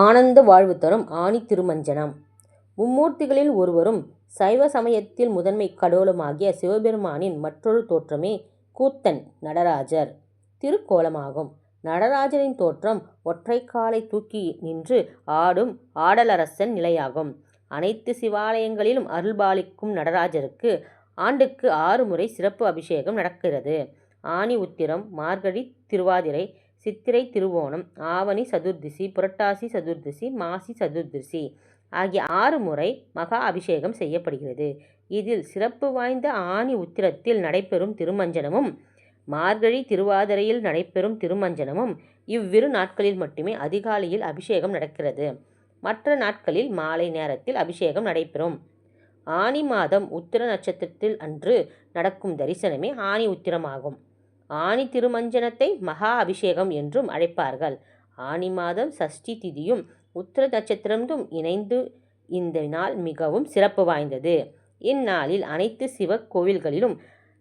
ஆனந்த வாழ்வு தரும் ஆனி திருமஞ்சனம் மும்மூர்த்திகளில் ஒருவரும் சைவ சமயத்தில் முதன்மை கடவுளுமாகிய சிவபெருமானின் மற்றொரு தோற்றமே கூத்தன் நடராஜர் திருக்கோலமாகும். நடராஜரின் தோற்றம் ஒற்றைக்காலை தூக்கி நின்று ஆடும் ஆடலரசன் நிலையாகும். அனைத்து சிவாலயங்களிலும் அருள்பாலிக்கும் நடராஜருக்கு ஆண்டுக்கு ஆறு முறை சிறப்பு அபிஷேகம் நடக்கிறது. ஆனி உத்திரம் மார்கழி திருவாதிரை சித்திரை திருவோணம் ஆவணி சதுர்தசி புரட்டாசி சதுர்தசி மாசி சதுர்தசி ஆகிய ஆறு முறை மகா அபிஷேகம் செய்யப்படுகிறது. இதில் சிறப்பு வாய்ந்த ஆனி உத்திரத்தில் நடைபெறும் திருமஞ்சனமும் மார்கழி திருவாதிரையில் நடைபெறும் திருமஞ்சனமும் இவ்விரு நாட்களில் மட்டுமே அதிகாலையில் அபிஷேகம் நடக்கிறது. மற்ற நாட்களில் மாலை நேரத்தில் அபிஷேகம் நடைபெறும். ஆனி மாதம் உத்திர நட்சத்திரத்தில் அன்று நடக்கும் தரிசனமே ஆனி உத்திரமாகும். ஆனி திருமஞ்சனத்தை மகா அபிஷேகம் என்றும் அழைப்பார்கள். ஆனி மாதம் சஷ்டி திதியும் உத்திர நட்சத்திரமும் இணைந்து இந்த நாள் மிகவும் சிறப்பு வாய்ந்தது. இந்நாளில் அனைத்து சிவ கோவில்களிலும்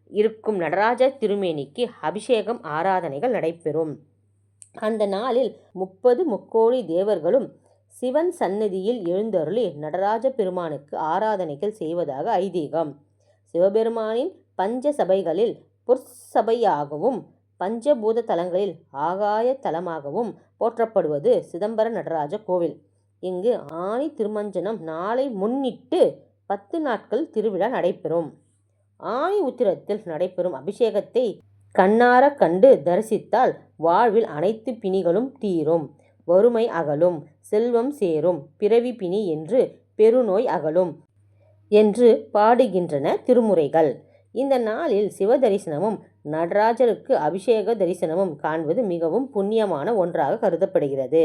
இருக்கும் நடராஜர் திருமேனிக்கு அபிஷேகம் ஆராதனைகள் நடைபெறும். அந்த நாளில் முப்பது முக்கோடி தேவர்களும் சிவன் சன்னதியில் எழுந்தருளி நடராஜ பெருமானுக்கு ஆராதனைகள் செய்வதாக ஐதீகம். சிவபெருமானின் பஞ்ச சபைகளில் பொற்சபையாகவும் பஞ்சபூத தலங்களில் ஆகாய தலமாகவும் போற்றப்படுவது சிதம்பர நடராஜ கோவில். இங்கு ஆனி திருமஞ்சனம் நாளை முன்னிட்டு பத்து நாட்கள் திருவிழா நடைபெறும். ஆணி உத்திரத்தில் நடைபெறும் அபிஷேகத்தை கண்ணாரக் கண்டு தரிசித்தால் வாழ்வில் அனைத்து பிணிகளும் தீரும் வறுமை அகலும் செல்வம் சேரும் பிறவி பிணி என்று பெருநோய் அகலும் என்று பாடுகின்றன திருமுறைகள். இந்த நாளில் சிவ தரிசனமும் நடராஜருக்கு அபிஷேக தரிசனமும் காண்பது மிகவும் புண்ணியமான ஒன்றாக கருதப்படுகிறது.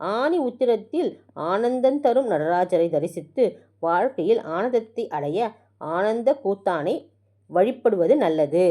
ஆனி உத்திரத்தில் ஆனந்தம் தரும் நடராஜரை தரிசித்து வாழ்க்கையில் ஆனந்தத்தை அடைய ஆனந்த கூத்தானை வழிபடுவது நல்லது.